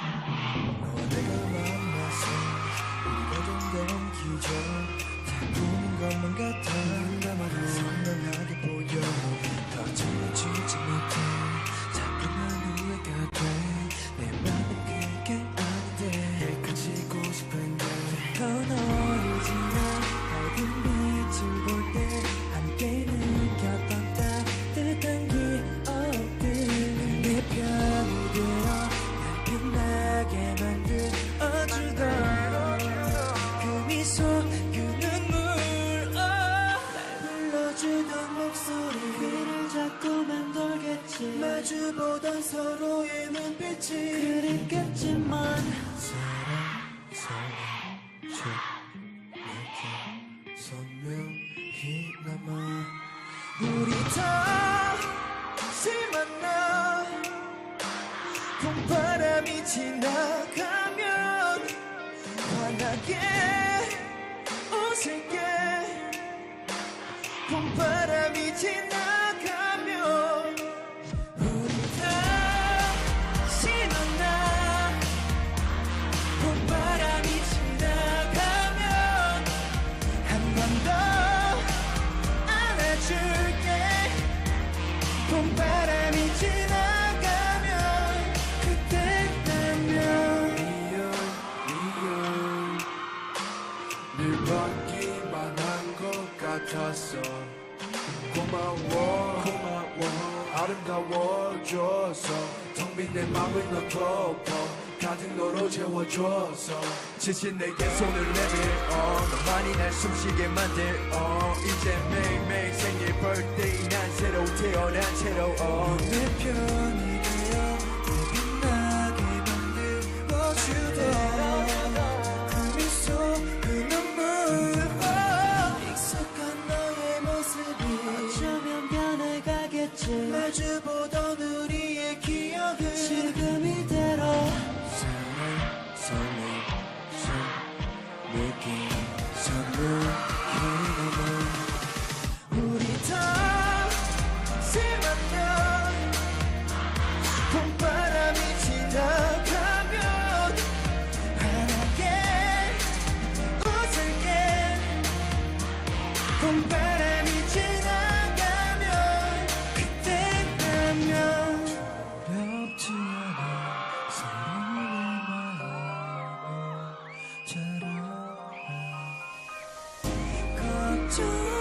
Yeah. 불러주던 목소리 귀를 자꾸만 돌겠지. 마주보던 서로의 눈빛이 그립겠지만. 사랑 사랑줘 내게 선명히 남아 우리 다시 만나 봄바람이 지나가면 환하게 웃을게 봄바람이 지나가면 우리 다시 만나 봄바람이 지나가면 한 번 더 안아줄게. 봄바람 같았어. 고마워. 고마워. 아름다워줘서 텅빈 내 맘을 넣고 가득 너로 채워줘서 지친 내게 손을 내밀어. 너만이 날 숨쉬게 만들어. 이제 매일매일 생일 birthday 난 새로 태어난 채로 어. 내 편 마주보던 우리의 기억을 지금 이대로 사랑 설레 설 느낌 선물이 남아 to